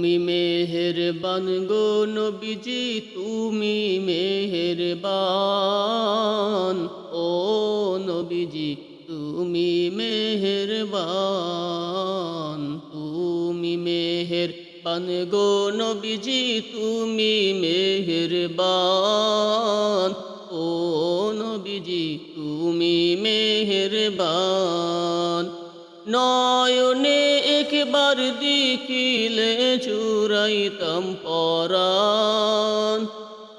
তুমি মেহেরবান গো নবীজি, তুমি মেহেরবান। ও নবীজি, তুমি মেহেরবান। তুমি মেহের বান গো নবীজি, তুমি মেহেরবান। ও নবীজি, তুমি মেহেরবান। নয়নে একবার দেখিলে চুরাইতাম পরাণ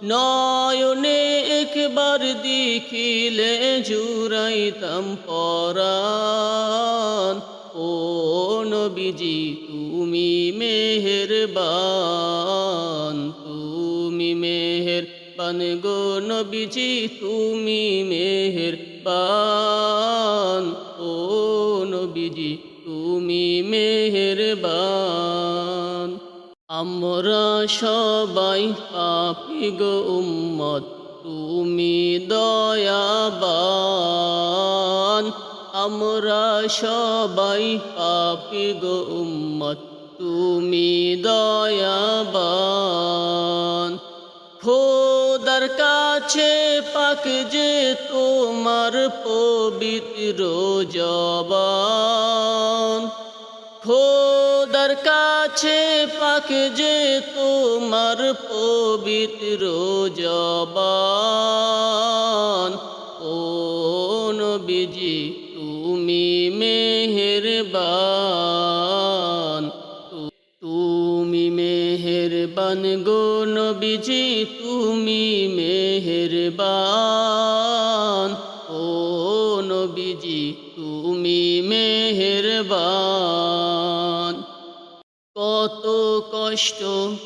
নয়নে একবার দেখিলে জুরাইতাম পরাণ ও নবীজি, তুমি মেহেরবান, তুমি মেহের বান গো নবীজি, তুমি মেহেরবান। ও নবীজি, তুমি মেহেরবান। আমরা সবাই পাপি গো উম্মত, তুমি দয়াবান। আমরা সবাই পাপি গো উম্মত, তুমি দয়াবান। কাছে পাক যে তোমার পবিত্র জবান। খোদার কাছে পাক যে তোমার পবিত্র জবান। ও নবীজি, তুমি মেহেরবান। মেহেরবান গো নবীজি, তুমি মেহেরবান। ও নবীজি, তুমি মেহেরবান। কত কষ্ট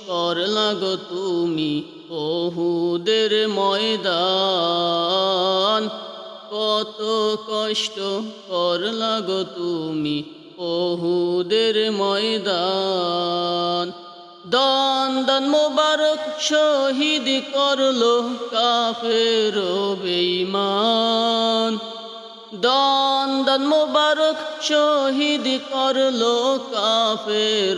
কর লাগো তুমি বহুদের ময়দান। কত কষ্ট কর লাগো তুমি বহুদের ময়দান। দান দান মোবারক শহীদ করল কাফের বেঈমান। দান দান মোবারক শহীদ করল কাফের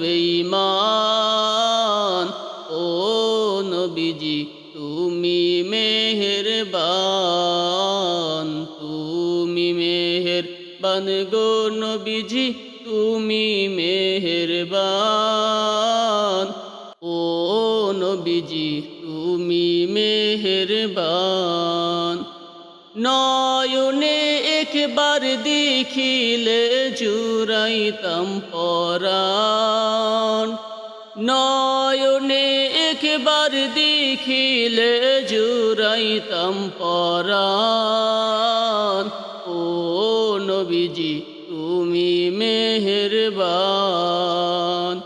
বেঈমান। ও নবীজি, তুমি মেহেরবান, তুমি মেহের বান গো নবীজি। তুমি মেহেরবান। ও নবীজি, তুমি মেহেরবান। নয়নে একবার দেখিলে জুরাইতাম পরাণ। নয়নে একবার দেখিলে জুরাইতাম পরাণ। ও নবীজি القرآن